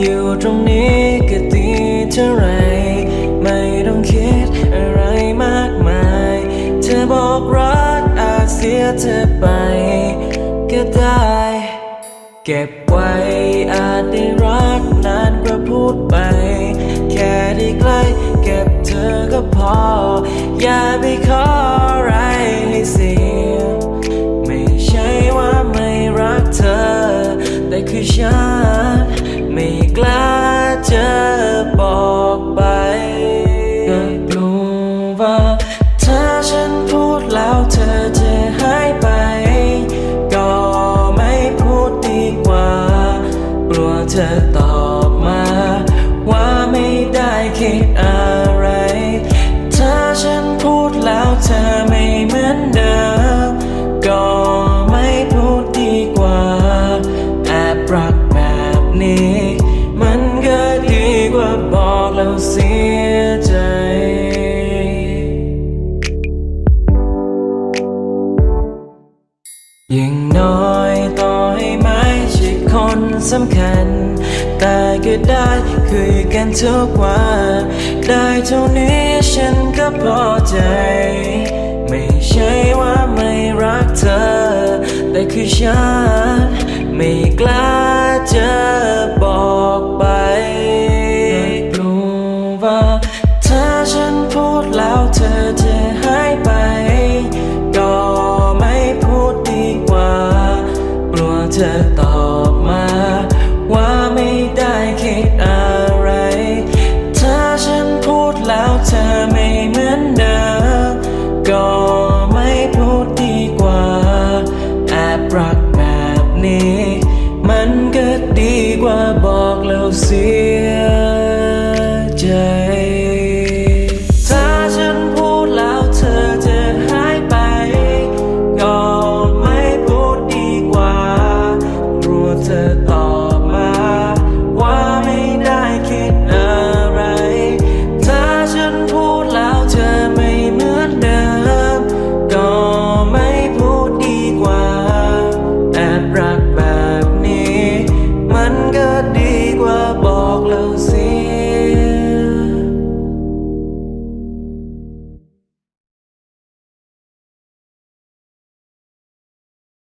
อยู่ตรงนี้ก็ดีเท่าไร ไม่ต้องคิดอะไรมากมาย เธอบอกรักอาจเสียเธอไป ก็ได้ เก็บไว้อาจได้รักนานกว่าพูดไป แค่ได้ใกล้ เก็บเธอก็พอ อย่าไปขอ ไม่กล้า แล้วเสียใจ อย่างน้อยต่อให้ไม่ใช่คนสำคัญ แต่ก็ได้คุยกันทุกวัน ได้เท่านี้ฉันก็พอใจ ไม่ใช่ว่าไม่รักเธอ แต่คือฉันไม่กล้า ธอตอบมา ว่าไม่ได้คิดอะไร ถ้าฉันพูดแล้วเธอไม่เหมือนเดิมก็ไม่พูดดีกว่า แอบรักแบบนี้ มันก็ดีกว่าบอกแล้วเสียใจ